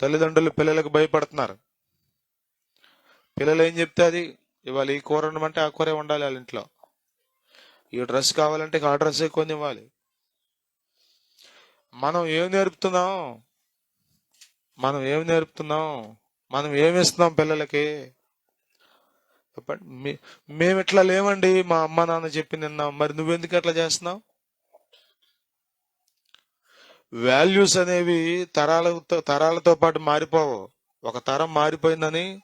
తల్లిదండ్రులు పిల్లలకు భయపడుతున్నారు. పిల్లలు ఏం చెప్తే అది ఇవాళ ఈ కూర ఉండమంటే ఆ కూరే ఉండాలి వాళ్ళ ఇంట్లో. ఈ డ్రెస్ కావాలంటే ఆ డ్రెస్ కొని ఇవ్వాలి. మనం ఏం నేర్పుతున్నాం? మనం ఏం నేర్పుతున్నాం? మనం ఏమిస్తున్నాం పిల్లలకి? చెప్పండి. మేము ఇట్లా లేమండి మా అమ్మ నాన్న చెప్పింది విన్నాం మరి నువ్వెందుకు అట్లా చేస్తున్నావు? వాల్యూస్ అనేవి తరాలతో తరాలతో పాటు మారిపోవు. ఒక తరం మారిపోయిందని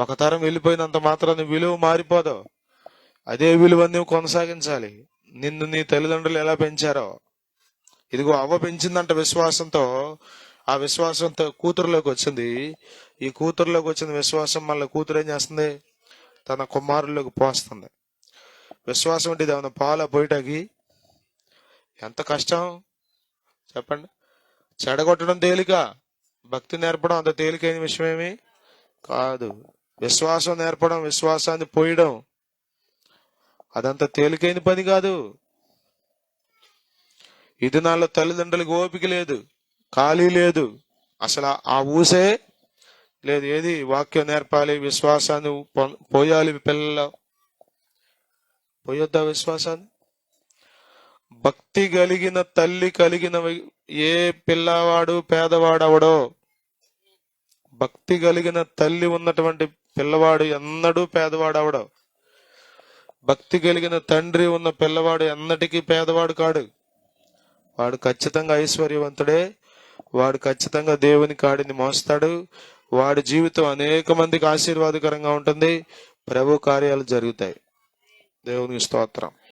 ఒక తరం వెళ్ళిపోయినంత మాత్రాన్ని విలువ మారిపోదు. అదే విలువని నువ్వు కొనసాగించాలి. నిన్ను నీ తల్లిదండ్రులు ఎలా పెంచారో. ఇదిగో అవ్వ పెంచిందంట విశ్వాసంతో. ఆ విశ్వాసంతో కూతురులోకి వచ్చింది. ఈ కూతురులోకి వచ్చిన విశ్వాసం మళ్ళీ కూతురు ఏం చేస్తుంది? తన కుమారుల్లోకి పోస్తుంది. విశ్వాసం అంటే ఇది ఏమైనా పాల పోయటానికి ఎంత కష్టం? చెప్పండి. చెడగొట్టడం తేలిక? భక్తి నేర్పడం అంత తేలికైన విషయమేమి? కాదు. విశ్వాసం నేర్పడం విశ్వాసాన్ని పోయడం అదంత తేలికైన పని కాదు. ఈ దినాల్లో తల్లిదండ్రులకు ఓపిక లేదు ఖాళీ లేదు. అసలు ఆ- ఊసే లేదు. ఏది? వాక్యం నేర్పాలి విశ్వాసాన్ని పొ- పోయాలి పిల్లల్లో పోయొద్దా విశ్వాసాన్ని? భక్తి కలిగిన తల్లి కలిగిన ఏ పిల్లవాడు పేదవాడు అవడో భక్తి కలిగిన తల్లి ఉన్నటువంటి పిల్లవాడు ఎన్నడూ పేదవాడు అవడో భక్తి కలిగిన తండ్రి ఉన్న పిల్లవాడు ఎన్నటికీ పేదవాడు కాడు. వాడు ఖచ్చితంగా ఐశ్వర్యవంతుడే వాడు ఖచ్చితంగా దేవుని కాడిని మోస్తాడు వాడి జీవితం అనేక మందికి ఆశీర్వాదకరంగా ఉంటుంది ప్రభు కార్యాలు జరుగుతాయి. దేవునికి స్తోత్రం.